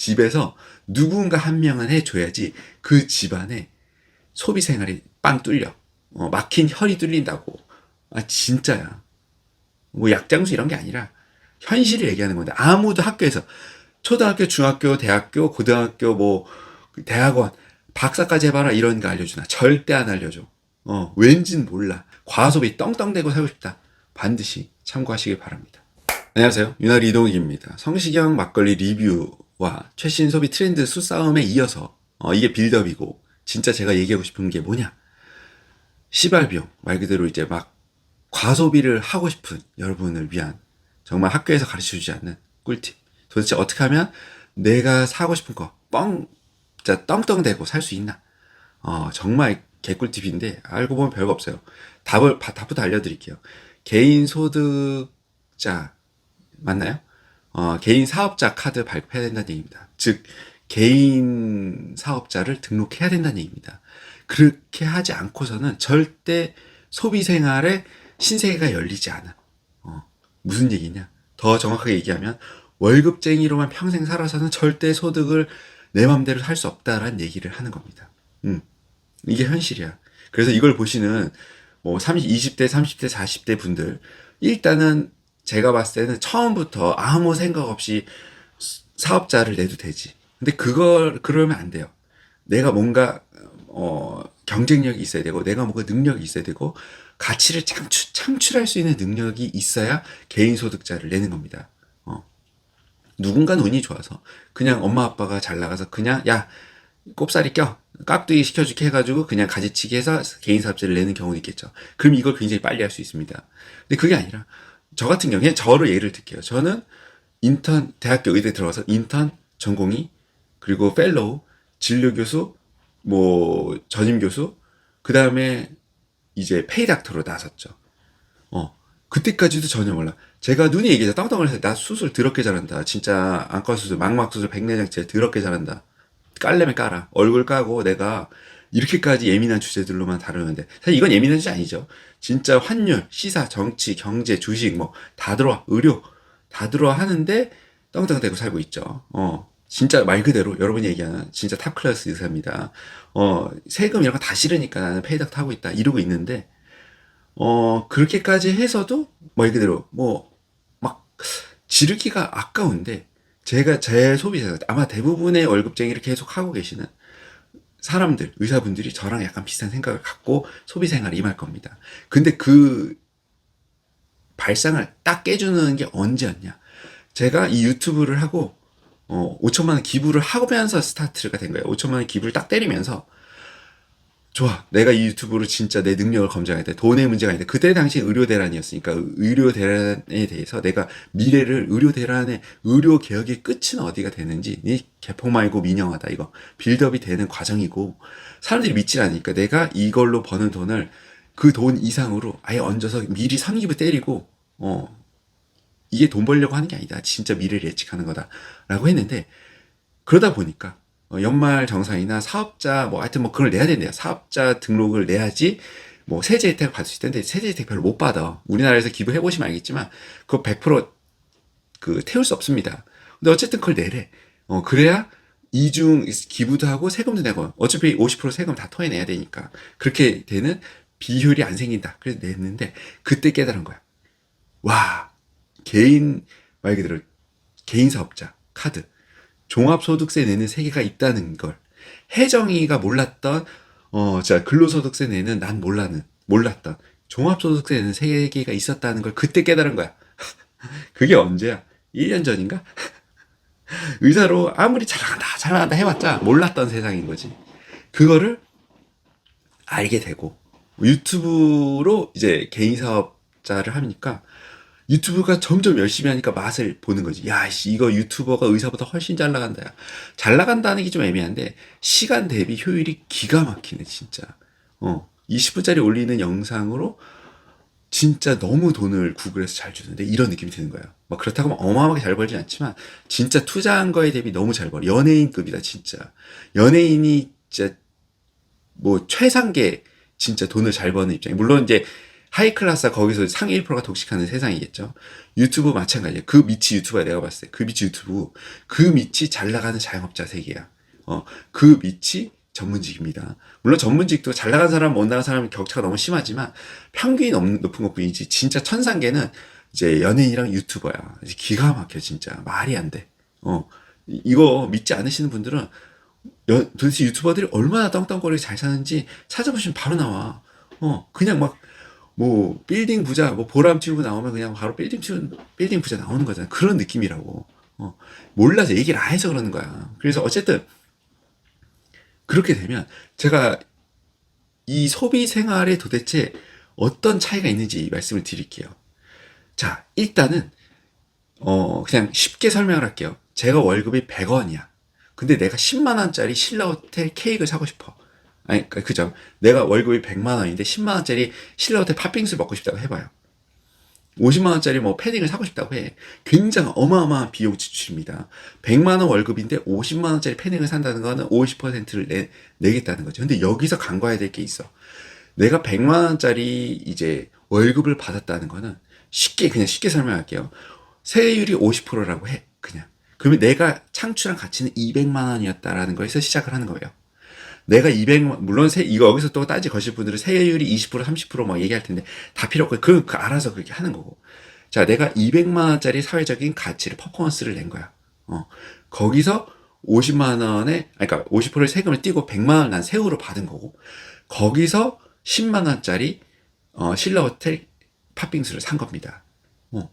집에서 누군가 한 명은 해줘야지 그 집안에 소비 생활이 빵 뚫려. 어, 막힌 혈이 뚫린다고. 아, 진짜야. 뭐 약장수 이런 게 아니라 현실을 얘기하는 건데 아무도 학교에서 초등학교, 중학교, 대학교, 고등학교, 뭐 대학원, 박사까지 해봐라 이런 거 알려주나 절대 안 알려줘. 어, 왠진 몰라. 과소비 떵떵대고 살고 싶다. 반드시 참고하시길 바랍니다. 안녕하세요. 유나리 이동익입니다. 성시경 막걸리 리뷰 와 최신 소비 트렌드 수싸움에 이어서 어, 이게 빌드업이고 진짜 제가 얘기하고 싶은 게 뭐냐? 시발비용 말 그대로 이제 막 과소비를 하고 싶은 여러분을 위한 정말 학교에서 가르쳐 주지 않는 꿀팁. 도대체 어떻게 하면 내가 사고 싶은 거 뻥, 진짜 떵떵대고 살 수 있나? 어, 정말 개꿀팁인데 알고 보면 별거 없어요. 답을 바- 답부터 알려드릴게요. 개인 소득자 맞나요? 어, 개인 사업자 카드 발표해야 된다는 얘기입니다. 즉 개인 사업자를 등록해야 된다는 얘기입니다. 그렇게 하지 않고서는 절대 소비 생활에 신세계가 열리지 않아. 어, 무슨 얘기냐? 더 정확하게 얘기하면 월급쟁이로만 평생 살아서는 절대 소득을 내 맘대로 살 수 없다라는 얘기를 하는 겁니다. 음. 이게 현실이야. 그래서 이걸 보시는 뭐 30, 20대, 30대, 40대 분들 일단은 제가 봤을 때는 처음부터 아무 생각 없이 사업자를 내도 되지. 근데 그걸 그러면 안 돼요. 내가 뭔가 어 경쟁력이 있어야 되고 내가 뭔가 능력이 있어야 되고 가치를 창출 창출할 수 있는 능력이 있어야 개인 소득자를 내는 겁니다. 어. 누군가는 운이 좋아서 그냥 엄마 아빠가 잘 나가서 그냥 야 꼽사리 껴 깍두기 시켜줄게 해가지고 그냥 가지치기 해서 개인 사업자를 내는 경우도 있겠죠. 그럼 이걸 굉장히 빨리 할 수 있습니다. 근데 그게 아니라 저 같은 경우에 저로 예를 들게요. 저는 인턴 대학교 의대 들어가서 인턴 전공의 그리고 펠로우 진료 교수 뭐 전임 교수 그 다음에 이제 페이 닥터로 나섰죠. 어 그때까지도 전혀 몰라. 제가 눈이 얘기해서 땅땅을 해서 나 수술 더럽게 잘한다. 진짜 안과 수술, 망막 수술, 백내장치 더럽게 잘한다. 깔려면 깔아. 얼굴 까고 내가 이렇게까지 예민한 주제들로만 다루는데 사실 이건 예민한 주제 아니죠. 진짜 환율, 시사, 정치, 경제, 주식 뭐 다 들어와. 의료 다 들어와 하는데 떵떵대고 살고 있죠. 어. 진짜 말 그대로 여러분이 얘기하는 진짜 탑 클래스 의사입니다. 어, 세금 이런 거 다 싫으니까 나는 페이닥 타고 있다. 이러고 있는데 어, 그렇게까지 해서도 말 그대로 뭐 막 지르기가 아까운데 제가 제 소비자 아마 대부분의 월급쟁이를 계속 하고 계시는 사람들 의사분들이 저랑 약간 비슷한 생각을 갖고 소비 생활에 임할 겁니다. 근데 그 발상을 딱 깨주는 게 언제였냐? 제가 이 유튜브를 하고 어, 5천만 원 기부를 하면서 스타트가 된 거예요. 5천만 원 기부를 딱 때리면서 좋아. 내가 이 유튜브로 진짜 내 능력을 돼. 돈의 문제가 아닌데 그때 당시 의료 대란이었으니까 의료 대란에 대해서 내가 미래를 의료 대란의 의료 개혁의 끝은 어디가 되는지 이 개폭 말고 민영하다 이거 빌드업이 되는 과정이고 사람들이 믿질 않으니까 내가 이걸로 버는 돈을 그 돈 이상으로 아예 얹어서 미리 선기부 때리고 어 이게 돈 벌려고 하는 게 아니다. 진짜 미래를 예측하는 거다라고 했는데 그러다 보니까 어, 연말 정산이나 사업자 뭐 하여튼 뭐 그걸 내야 된대요. 사업자 등록을 내야지 뭐 세제 혜택을 받을 수 있다는데 세제 혜택 별로 못 받아. 우리나라에서 기부해 보시면 알겠지만 그거 100%그 태울 수 없습니다. 근데 어쨌든 그걸 내래. 어 그래야 이중 기부도 하고 세금도 내고 어차피 50% 세금 다 토해내야 되니까 그렇게 되는 비효율이 안 생긴다. 그래서 냈는데 그때 깨달은 거야. 와 개인 말 그대로 개인 사업자 카드 종합소득세 내는 세계가 있다는 걸 혜정이가 몰랐던 어, 자 근로소득세 내는 난 몰라는 몰랐던 종합소득세 내는 세계가 있었다는 걸 그때 깨달은 거야. 그게 언제야? 1년 전인가? 의사로 아무리 잘 나간다, 잘 나간다 해봤자 몰랐던 세상인 거지. 그거를 알게 되고 유튜브로 이제 개인 사업자를 하니까 유튜브가 점점 열심히 하니까 맛을 보는 거지. 야, 씨, 이거 유튜버가 의사보다 훨씬 잘 나간다. 야. 잘 나간다는 게 좀 애매한데, 시간 대비 효율이 기가 막히네, 진짜. 어, 20분짜리 올리는 영상으로 진짜 너무 돈을 구글에서 잘 주는데, 이런 느낌이 드는 거야. 막 그렇다고 막 어마어마하게 잘 벌진 않지만, 진짜 투자한 거에 대비 너무 잘 벌어. 연예인급이다, 진짜. 연예인이 진짜, 뭐, 최상계, 진짜 돈을 잘 버는 입장이. 물론 이제, 하이클래스가 거기서 상위 1%가 독식하는 세상이겠죠. 유튜브 마찬가지야. 그 밑이 유튜브야 내가 봤을 때. 그 밑이 유튜브. 그 밑이 잘 나가는 자영업자 세계야. 어, 그 밑이 전문직입니다. 물론 전문직도 잘 나간 사람, 못 나간 사람 격차가 너무 심하지만 평균이 높- 높은 것 뿐이지. 진짜 천상계는 이제 연예인이랑 유튜버야. 이제 기가 막혀 진짜 말이 안 돼. 어, 이- 이거 믿지 않으시는 분들은 여- 도대체 유튜버들이 얼마나 떵떵거리게 잘 사는지 찾아보시면 바로 나와. 어, 그냥 막, 뭐, 빌딩 부자, 뭐, 보람 튜브 나오면 그냥 바로 빌딩 튜브, 빌딩 부자 나오는 거잖아. 그런 느낌이라고. 어, 몰라서 얘기를 안 해서 그러는 거야. 그래서 어쨌든, 그렇게 되면, 제가 이 소비 생활에 도대체 어떤 차이가 있는지 말씀을 드릴게요. 자, 일단은, 어, 그냥 쉽게 설명을 할게요. 제가 월급이 100원이야. 근데 내가 10만원짜리 신라 호텔 케이크를 사고 싶어. 아니, 그- 그죠. 내가 월급이 100만 원인데 10만 원짜리 신라 호텔 팥빙수를 먹고 싶다고 해봐요. 50만 원짜리 뭐 패딩을 사고 싶다고 해. 굉장히 어마어마한 비용 지출입니다. 100만 원 월급인데 50만 원짜리 패딩을 산다는 거는 50%를 내, 내겠다는 거죠. 근데 여기서 간과해야 될 게 있어. 내가 100만 원짜리 이제 월급을 받았다는 거는 쉽게, 그냥 쉽게 설명할게요. 세율이 50%라고 해. 그냥. 그러면 내가 창출한 가치는 200만 원이었다라는 거에서 시작을 하는 거예요. 내가 200만 물론 세, 이거 여기서 또 따지 거실 분들은 세율이 20% 30%막 얘기할 텐데 다 필요 없고 그, 그 알아서 그렇게 하는 거고. 자, 내가 200만 원짜리 사회적인 가치를 퍼포먼스를 낸 거야. 어. 거기서 50만 원에 그러니까 50%의 세금을 띄고 100만 원 난 세후로 받은 거고. 거기서 10만 원짜리 어, 신라 호텔 팥빙수를 산 겁니다. 어.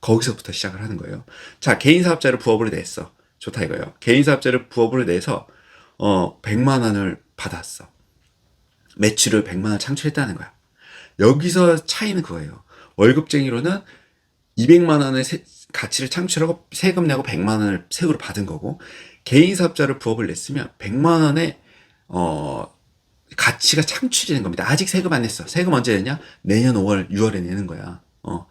거기서부터 시작을 하는 거예요. 자, 개인 사업자를 부업으로 냈어. 좋다 이거예요. 개인 사업자를 부업으로 내서 어 100만 원을 받았어. 매출을 100만 원 창출했다는 거야. 여기서 차이는 그거예요. 월급쟁이로는 200만 원의 세- 가치를 창출하고 세금 내고 100만 원을 세후로 받은 거고 개인 사업자를 부업을 냈으면 100만 원의 어 가치가 창출이 된 겁니다. 아직 세금 안 냈어. 세금 언제 내냐? 내년 5월, 6월에 내는 거야. 어.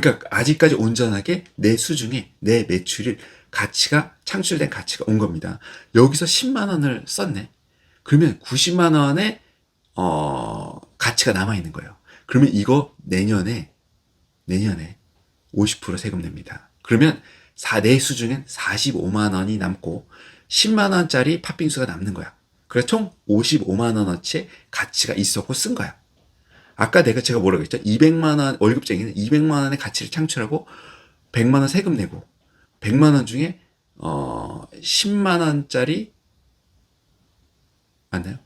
그러니까 아직까지 온전하게 내 수중에 내 매출이 가치가 창출된 가치가 온 겁니다. 여기서 10만 원을 썼네. 그러면 90만 원의 어 가치가 남아 있는 거예요. 그러면 이거 내년에 내년에 50% 세금 냅니다. 그러면 사, 내 수중엔 45만 원이 남고 10만 원짜리 팥빙수가 남는 거야. 그래서 총 55만 원어치의 가치가 있었고 쓴 거야. 아까 내가 제가 뭐라고 했죠? 200만 원 월급쟁이는 200만 원의 가치를 창출하고 100만 원 세금 내고 100만 원 중에 어 10만 원짜리 맞나요?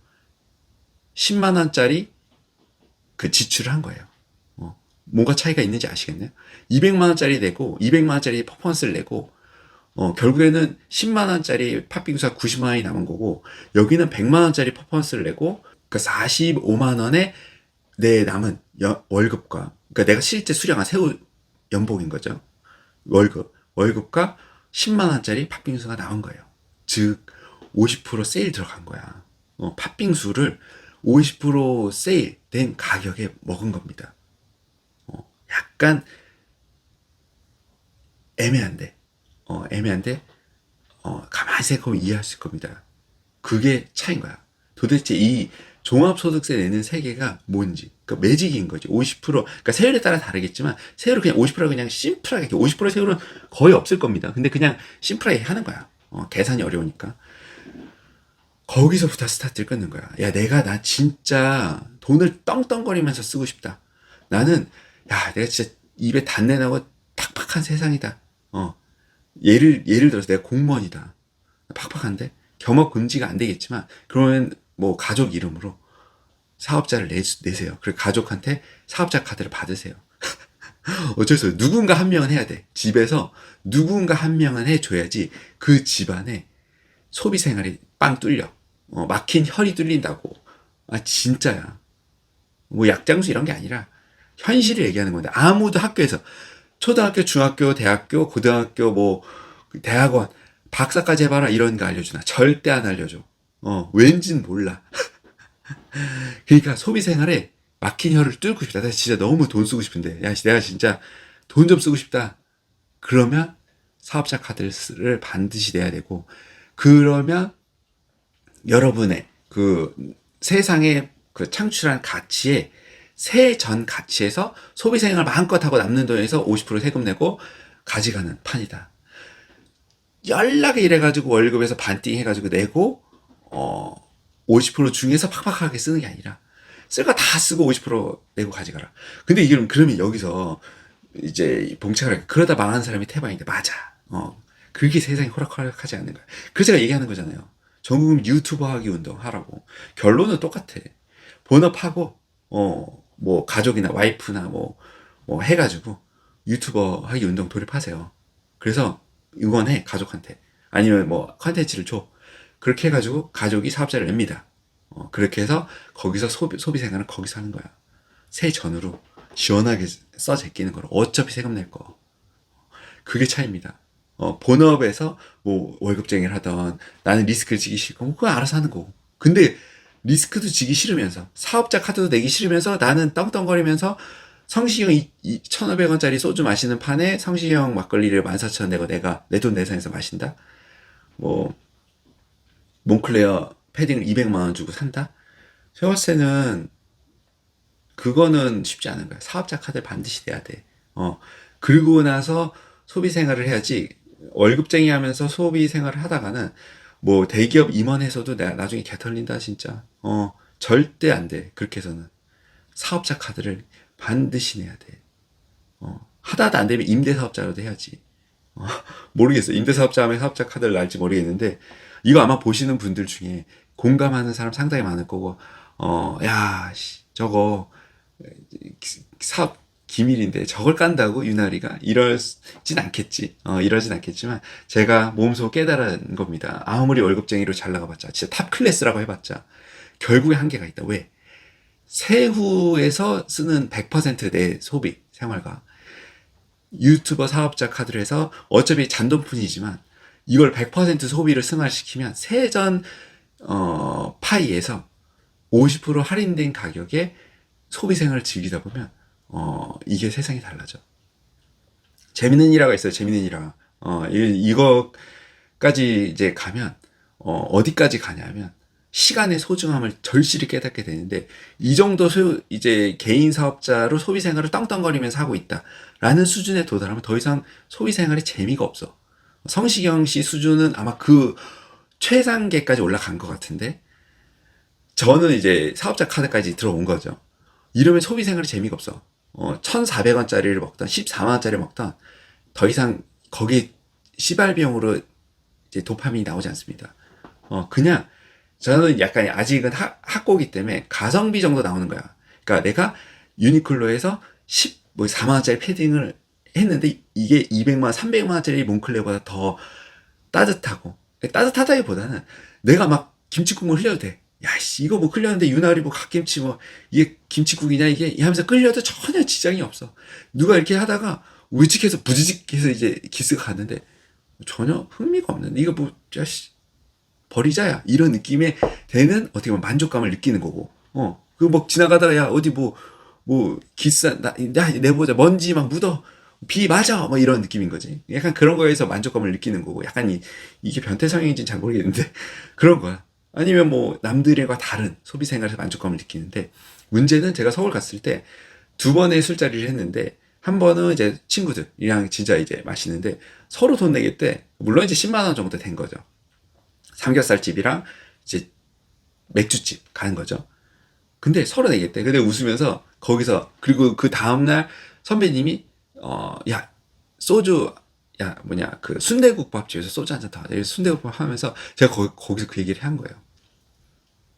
10만 원짜리 그 지출을 한 거예요. 어, 뭔가 차이가 있는지 아시겠네요? 200만 원짜리 내고 200만 원짜리 퍼포먼스를 내고 어, 결국에는 10만 원짜리 팥빙수가 90만 원이 남은 거고 여기는 100만 원짜리 퍼포먼스를 내고 그 45만 원에 내 남은 여- 월급과 그러니까 내가 실제 수령한 세후 연봉인 거죠. 월급 월급과 10만 원짜리 팥빙수가 나온 거예요. 즉 50% 세일 들어간 거야. 어, 팥빙수를 50% 세일 된 가격에 먹은 겁니다. 어, 약간 애매한데, 어, 애매한데, 어, 가만히 생각하면 이해하실 겁니다. 그게 차인 거야. 도대체 이 종합소득세 내는 세계가 뭔지. 그 매직인 거지. 50%. 그러니까 세율에 따라 다르겠지만, 세율을 그냥 50% 그냥 심플하게, 50% 세율은 거의 없을 겁니다. 근데 그냥 심플하게 하는 거야. 어, 계산이 어려우니까. 거기서부터 스타트를 끊는 거야. 야, 내가 나 진짜 돈을 떵떵거리면서 쓰고 싶다. 나는, 야, 내가 진짜 입에 단내 나고 팍팍한 세상이다. 어. 예를, 예를 들어서 내가 공무원이다. 팍팍한데? 겸업 금지가 안 되겠지만, 그러면 뭐 가족 이름으로 사업자를 내, 내세요. 그리고 가족한테 사업자 카드를 받으세요. 어쩔 수 없어. 누군가 한 명은 해야 돼. 집에서 누군가 한 명은 해줘야지 그 집안에 소비 생활이 빵 뚫려. 어, 막힌 혈이 뚫린다고. 아, 진짜야. 뭐 약장수 이런 게 아니라 현실을 얘기하는 건데 아무도 학교에서 초등학교, 중학교, 대학교, 고등학교, 뭐 대학원, 박사까지 해봐라 이런 거 알려주나? 절대 안 알려줘. 어, 왠진 몰라. 그러니까 소비 생활에 막힌 혀를 뚫고 싶다. 나 진짜 너무 돈 쓰고 싶은데, 야, 내가 진짜 돈 좀 쓰고 싶다. 그러면 사업자 카드를 반드시 내야 되고, 그러면 여러분의 그 세상에 그 창출한 가치에 세전 가치에서 소비 생활 마음껏 하고 남는 돈에서 50% 세금 내고 가져가는 판이다. 연락에 이래가지고 월급에서 반띵 해가지고 내고 어, 50% 중에서 팍팍하게 쓰는 게 아니라 쓸 거 다 쓰고 50% 내고 가져가라. 근데 이게 그러면 여기서 이제 봉착을 그러다 망한 사람이 태반인데 맞아. 어. 그게 세상이 호락호락하지 않는 거야. 그래서 제가 얘기하는 거잖아요. 전국민 유튜버 하기 운동 하라고. 결론은 똑같아. 본업하고 어 뭐 가족이나 와이프나 뭐, 뭐 해가지고 유튜버 하기 운동 돌입하세요. 그래서 응원해 가족한테 아니면 뭐 컨텐츠를 줘. 그렇게 해가지고 가족이 사업자를 냅니다. 어, 그렇게 해서 거기서 소비, 소비 생활은 거기서 하는 거야. 세 전으로 시원하게 써 제끼는 거로 어차피 세금 낼 거. 그게 차이입니다. 어, 본업에서 뭐 월급쟁이를 하던 나는 리스크를 지기 싫고 뭐 그거 알아서 하는 거고. 근데 리스크도 지기 싫으면서 사업자 카드도 내기 싫으면서 나는 떵떵거리면서 성시경 1,500원짜리 소주 마시는 판에 성시경 막걸리를 14,000원 내고 내가 내 돈 내산해서 마신다? 뭐 몽클레어 패딩을 200만 원 주고 산다? 때는 그거는 쉽지 않은 거야. 사업자 카드를 반드시 내야 돼. 어. 그리고 나서 소비 생활을 해야지 월급쟁이 하면서 소비 생활을 하다가는 뭐 대기업 임원에서도 내가 나중에 개 털린다 진짜. 어. 절대 안 돼. 그렇게 해서는. 사업자 카드를 반드시 내야 돼. 어. 하다도 안 되면 임대사업자라도 해야지. 어, 모르겠어요. 임대사업자 하면 사업자 카드를 날지 모르겠는데, 이거 아마 보시는 분들 중에 공감하는 사람 상당히 많을 거고, 어, 야, 씨, 저거, 기- 사업 기밀인데 저걸 깐다고 유나리가 이러진 않겠지. 어, 이러진 않겠지만 제가 몸소 깨달은 겁니다. 아무리 월급쟁이로 잘 나가봤자 진짜 탑 클래스라고 해봤자 결국에 한계가 있다. 왜? 세후에서 쓰는 100%내 소비 생활과 유튜버 사업자 카드를 해서 어차피 잔돈푼이지만 이걸 100% 소비를 승화시키면 세전 어, 파이에서 50% 할인된 가격에 소비 생활을 즐기다 보면 어, 이게 세상이 달라져. 재밌는 일화가 있어요. 재밌는 일화. 어, 이, 이거까지 이제 가면 어, 어디까지 가냐면 시간의 소중함을 절실히 깨닫게 되는데 이 정도 소, 이제 개인 사업자로 소비 생활을 떵떵거리면서 하고 있다라는 수준에 도달하면 더 이상 소비 생활에 재미가 없어. 성시경 씨 수준은 아마 그 최상계까지 올라간 것 같은데 저는 이제 사업자 카드까지 들어온 거죠. 이러면 소비 생활에 재미가 없어. 어, 1,400원짜리를 먹던 14만원짜리 먹던 더 이상 거기 시발 비용으로 이제 도파민이 나오지 않습니다. 어, 그냥 저는 약간 아직은 하, 학고기 때문에 가성비 정도 나오는 거야. 그러니까 내가 유니클로에서 10, 뭐 4만원짜리 패딩을 했는데 이게 200만, 300만 원짜리 몽클레보다 더 따뜻하고 따뜻하다기보다는 내가 막 김치국물 흘려도 돼. 야, 씨, 이거 뭐 흘렸는데 유나리 뭐 갓김치 뭐 이게 김치국이냐 이게 하면서 끌려도 전혀 지장이 없어. 누가 이렇게 하다가 우직해서 부지직해서 이제 기스가 갔는데 전혀 흥미가 없는. 이거 뭐 자씨 버리자야 이런 느낌의 되는 어떻게 보면 만족감을 느끼는 거고. 어, 그 뭐 지나가다가 야 어디 뭐뭐 기스 나, 야 내보자 먼지 막 묻어. 비 맞아! 뭐 이런 느낌인 거지. 약간 그런 거에서 만족감을 느끼는 거고 약간 이, 이게 변태 성향인지는 잘 모르겠는데 그런 거야. 아니면 뭐 남들과 다른 소비 생활에서 만족감을 느끼는데 문제는 제가 서울 갔을 때 두 번의 술자리를 했는데 한 번은 이제 친구들이랑 진짜 이제 마시는데 서로 돈 내겠대 물론 이제 10만 원 정도 된 거죠. 삼겹살 집이랑 이제 맥주집 가는 거죠. 근데 서로 내겠대 근데 웃으면서 거기서 그리고 그 다음날 선배님이 어, 야, 소주, 야, 뭐냐, 그 순대국밥집에서 소주 한 잔 더. 하자. 순대국밥 하면서 제가 거기, 거기서 그 얘기를 한 거예요.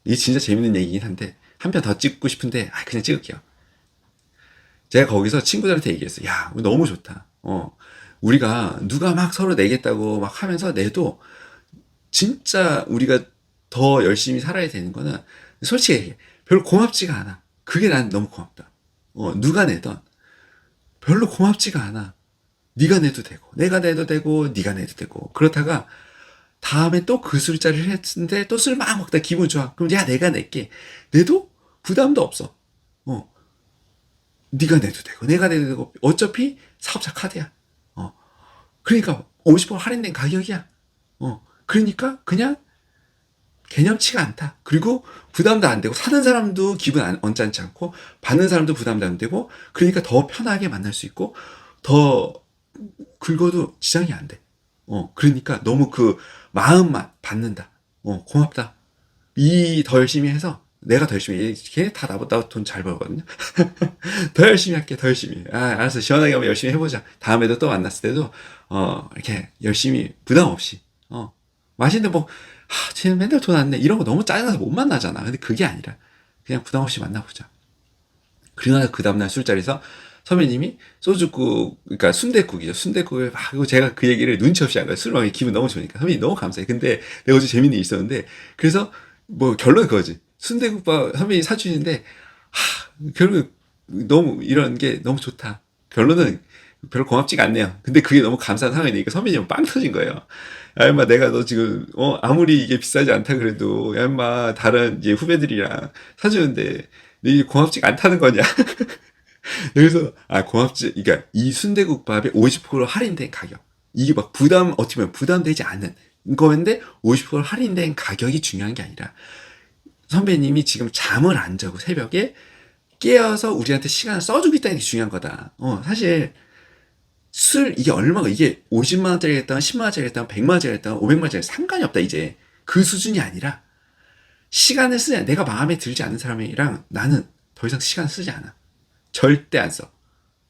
이게 진짜 재밌는 얘기긴 한데, 한 편 더 찍고 싶은데, 아, 그냥 찍을게요. 제가 거기서 친구들한테 얘기했어요. 야, 너무 좋다. 어, 우리가 누가 막 서로 내겠다고 막 하면서 내도, 진짜 우리가 더 열심히 살아야 되는 거는, 솔직히. 별로 고맙지가 않아. 그게 난 너무 고맙다. 어, 누가 내던, 별로 고맙지가 않아. 네가 내도 되고 내가 내도 되고 네가 내도 되고 그렇다가 다음에 또 그 술자리를 했는데 또 술 막 먹다 기분 좋아. 그럼 야 내가 낼게. 내도 부담도 없어. 어. 네가 내도 되고 내가 내도 되고 어차피 사업자 카드야. 어. 그러니까 50% 할인된 가격이야. 어. 그러니까 그냥 개념치가 않다. 그리고 부담도 안 되고 사는 사람도 기분 안, 언짢지 않고 받는 사람도 부담도 안 되고 그러니까 더 편하게 만날 수 있고 더 긁어도 지장이 안 돼. 어, 그러니까 너무 그 마음만 받는다. 어, 고맙다. 이 더 열심히 해서 내가 더 열심히 해. 걔네 다 나보다 돈 잘 벌거든요. 더 열심히 할게, 더 열심히. 아, 알았어. 시원하게 한번 열심히 해보자. 다음에도 또 만났을 때도, 어, 이렇게 열심히, 부담 없이, 어, 맛있는 뭐, 하, 쟤는 맨날 돈 안 내. 이런 거 너무 짜증나서 못 만나잖아. 근데 그게 아니라, 그냥 부담 없이 만나보자. 그러나 그 다음날 술자리에서 선배님이 소주국, 그러니까 순대국이죠. 순대국을 막, 그리고 제가 그 얘기를 눈치 없이 한 거예요. 술 먹으면 기분 너무 좋으니까. 선배님 너무 감사해. 근데 내가 어제 재밌는 일이 있었는데, 그래서 뭐 결론은 그거지. 순대국밥 선배님이 사주시는데, 하, 결국 너무 이런 게 너무 좋다. 결론은 별로 고맙지가 않네요. 근데 그게 너무 감사한 상황이니까 선배님 은 빵 터진 거예요. 야, 임마, 내가 너 지금, 어, 아무리 이게 비싸지 않다 그래도, 야, 임마, 다른 이제 후배들이랑 사주는데, 네 고맙지가 않다는 거냐. 그래서, 아, 고맙지. 그러니까 이 순대국밥에 50% 할인된 가격. 이게 막 부담, 어떻게 보면 부담되지 않는 거인데, 50% 할인된 가격이 중요한 게 아니라, 선배님이 지금 잠을 안 자고 새벽에 깨어서 우리한테 시간을 써주고 있다는 게 중요한 거다. 어, 사실, 술, 이게 얼마가, 이게 50만 원짜리겠다, 10만 원짜리겠다, 100만 원짜리겠다, 500만 원짜리 상관이 없다, 이제. 그 수준이 아니라, 시간을 쓰지, 내가 마음에 들지 않는 사람이랑 나는 더 이상 시간 쓰지 않아. 절대 안 써.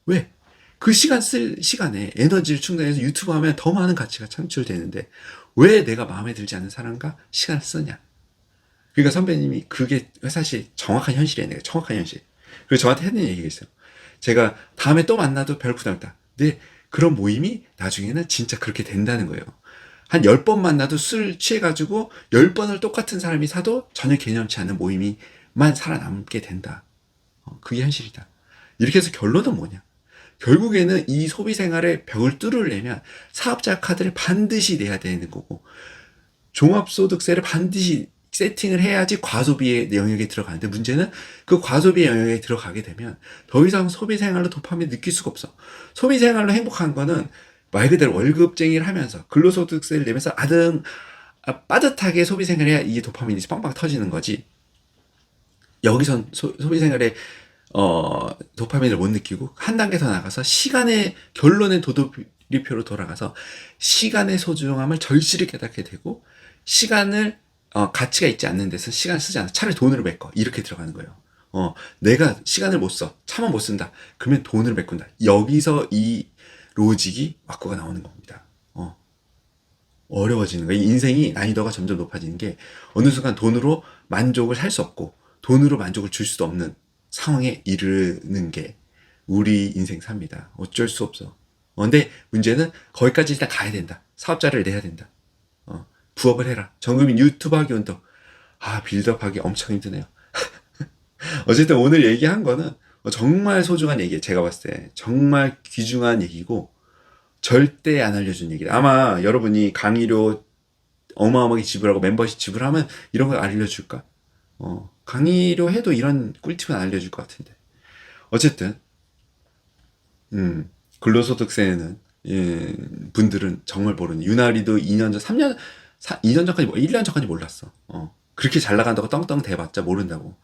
왜? 그 시간 쓸 시간에 에너지를 충전해서 유튜브 하면 더 많은 가치가 창출되는데, 왜 내가 마음에 들지 않는 사람과 시간을 쓰냐? 그러니까 선배님이 그게 사실 정확한 현실이에요. 정확한 현실. 그리고 저한테 했는 얘기가 있어요. 제가 다음에 또 만나도 별 부담 없다. 근데 그런 모임이 나중에는 진짜 그렇게 된다는 거예요. 한 10번 만나도 술 취해가지고 10번을 똑같은 사람이 사도 전혀 개념치 않는 모임이만 살아남게 된다. 어, 그게 현실이다. 이렇게 해서 결론은 뭐냐? 결국에는 이 소비 생활의 벽을 뚫으려면 사업자 카드를 반드시 내야 되는 거고, 종합소득세를 반드시 세팅을 해야지 과소비의 영역에 들어가는데 문제는 그 과소비 영역에 들어가게 되면 더 이상 소비 생활로 도파민을 느낄 수가 없어. 소비 생활로 행복한 거는 말 그대로 월급쟁이를 하면서 근로소득세를 내면서 아등 아, 빠듯하게 소비 생활해야 이게 도파민이 빵빵 터지는 거지. 여기선 소, 소비 생활에 어, 도파민을 못 느끼고 한 단계 더 나가서 시간의 결론의 도도리표로 돌아가서 시간의 소중함을 절실히 깨닫게 되고 시간을 어, 가치가 있지 않는 데서 시간을 쓰지 않아. 차라리 돈으로 메꿔. 이렇게 들어가는 거예요. 어, 내가 시간을 못 써. 차만 못 쓴다. 그러면 돈을 메꾼다. 여기서 이 로직이 와꾸가 나오는 겁니다. 어. 어려워지는 거예요. 이 인생이 난이도가 점점 높아지는 게 어느 순간 돈으로 만족을 할 수 없고 돈으로 만족을 줄 수도 없는 상황에 이르는 게 우리 인생 삽니다. 어쩔 수 없어. 어, 근데 문제는 거기까지 일단 가야 된다. 사업자를 내야 된다. 어, 부업을 해라. 정금인 유튜브 하기 운동. 아, 빌드업 하기 엄청 힘드네요. 어쨌든 오늘 얘기한 거는 정말 소중한 얘기예요. 제가 봤을 때. 정말 귀중한 얘기고, 절대 안 알려준 얘기다. 아마 여러분이 강의료 어마어마하게 지불하고 멤버십 지불하면 이런 걸 알려줄까? 어, 강의료 해도 이런 꿀팁은 안 알려줄 것 같은데. 어쨌든, 음, 근로소득세는, 예, 분들은 정말 모르는. 유나리도 2년 전, 3년, 4, 2년 전까지, 1년 전까지 몰랐어. 어, 그렇게 잘 나간다고 떵떵 대봤자 모른다고.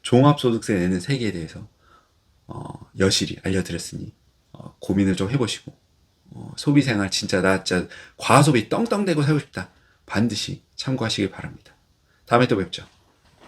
종합소득세 내는 세계에 대해서, 어, 여실히 알려드렸으니, 어, 고민을 좀 해보시고, 어, 소비 생활 진짜 나 진짜 과소비 떵떵대고 살고 싶다. 반드시 참고하시길 바랍니다. 다음에 또 뵙죠.